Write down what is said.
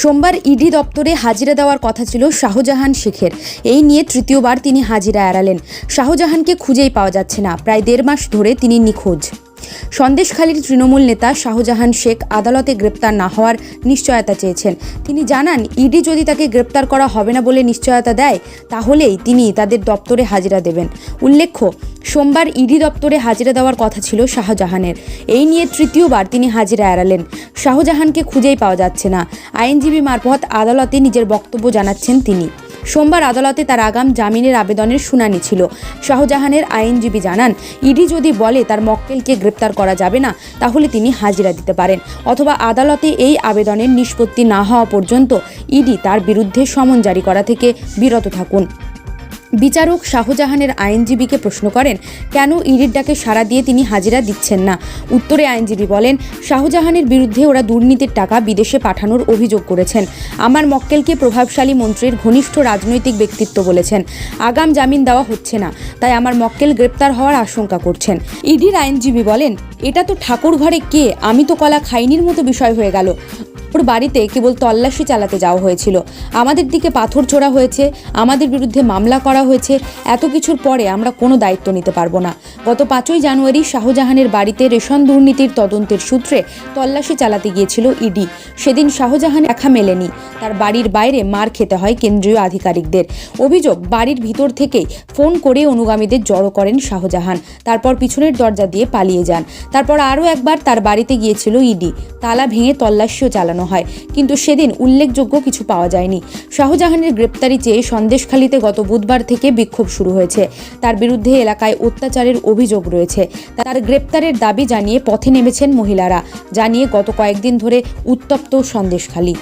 সোমবার ইডি দপ্তরে হাজিরা দেওয়ার কথা ছিল শাহজাহান শেখের। এই নিয়ে তৃতীয়বার তিনি হাজিরা এড়ালেন। শাহজাহানকে খুঁজেই পাওয়া যাচ্ছে না। প্রায় দেড় মাস ধরে তিনি নিখোঁজ। সন্দেশখালীর তৃণমূল নেতা শাহজাহান শেখ আদালতে গ্রেপ্তার না হওয়ার নিশ্চয়তা চেয়েছেন। তিনি জানান, ইডি যদি তাকে গ্রেপ্তার করা হবে না বলে নিশ্চয়তা দেয়, তাহলেই তিনি তাদের দপ্তরে হাজিরা দেবেন। উল্লেখ্য, সোমবার ইডি দপ্তরে হাজিরা দেওয়ার কথা ছিল শাহজাহানের। এই নিয়ে তৃতীয়বার তিনি হাজিরা এড়ালেন। শাহজাহানকে খুঁজেই পাওয়া যাচ্ছে না। আইনজীবী মারফত আদালতে নিজের বক্তব্য জানাচ্ছেন তিনি। সোমবার আদালতে তার আগাম জামিনের আবেদনের শুনানি ছিল। শাহজাহানের আইনজীবী জানান, ইডি যদি বলে তার মক্কেলকে গ্রেপ্তার করা যাবে না, তাহলে তিনি হাজিরা দিতে পারেন। অথবা আদালতে এই আবেদনের নিষ্পত্তি না হওয়া পর্যন্ত ইডি তার বিরুদ্ধে সমন জারি করা থেকে বিরত থাকুন। বিচারক শাহজাহানের আইনজীবীকে প্রশ্ন করেন, কেন ইডির ডাকে সাড়া দিয়ে তিনি হাজিরা দিচ্ছেন না? উত্তরে আইনজীবী বলেন, শাহজাহানের বিরুদ্ধে ওরা দুর্নীতির টাকা বিদেশে পাঠানোর অভিযোগ করেছেন। আমার মক্কেলকে প্রভাবশালী মন্ত্রীর ঘনিষ্ঠ রাজনৈতিক ব্যক্তিত্ব বলেছেন। আগাম জামিন দেওয়া হচ্ছে না, তাই আমার মক্কেল গ্রেপ্তার হওয়ার আশঙ্কা করছেন। ইডির আইনজীবী বলেন, এটা তো ঠাকুর ঘরে কে? আমি তো কলা খাইনির মতো বিষয় হয়ে গেল। ওর বাড়িতে কেবল তল্লাশি চালাতে যাওয়া হয়েছিল। আমাদের দিকে পাথর ছোড়া হয়েছে, আমাদের বিরুদ্ধে মামলা করা হয়েছে, এত কিছুর পরে আমরা কোনো দায়িত্ব নিতে পারব না। গত পাঁচই জানুয়ারি শাহজাহানের বাড়িতে রেশন দুর্নীতির তদন্তের সূত্রে তল্লাশি চালাতে গিয়েছিল ইডি। সেদিন শাহজাহান দেখা মেলেনি। তার বাড়ির বাইরে মার খেতে হয় কেন্দ্রীয় আধিকারিকদের। অভিযোগ, বাড়ির ভিতর থেকেই ফোন করে অনুগামীদের জড়ো করেন শাহজাহান। তারপর পিছনের দরজা দিয়ে পালিয়ে যান। তারপর আরও একবার তার বাড়িতে গিয়েছিল ইডি। তালা ভেঙে তল্লাশিও চালানো হয়। কিন্তু সেদিন উল্লেখযোগ্য কিছু পাওয়া যায়নি। শাহজাহানের গ্রেপ্তারি চেয়ে সন্দেশখালিতে গত বুধবার থেকে বিক্ষোভ শুরু হয়েছে। তার বিরুদ্ধে এলাকায় অত্যাচারের অভিযোগ রয়েছে। তার গ্রেপ্তারের দাবি জানিয়ে পথে নেমেছেন মহিলারা। জানিয়ে গত কয়েকদিন ধরে উত্তপ্ত সন্দেশখালী।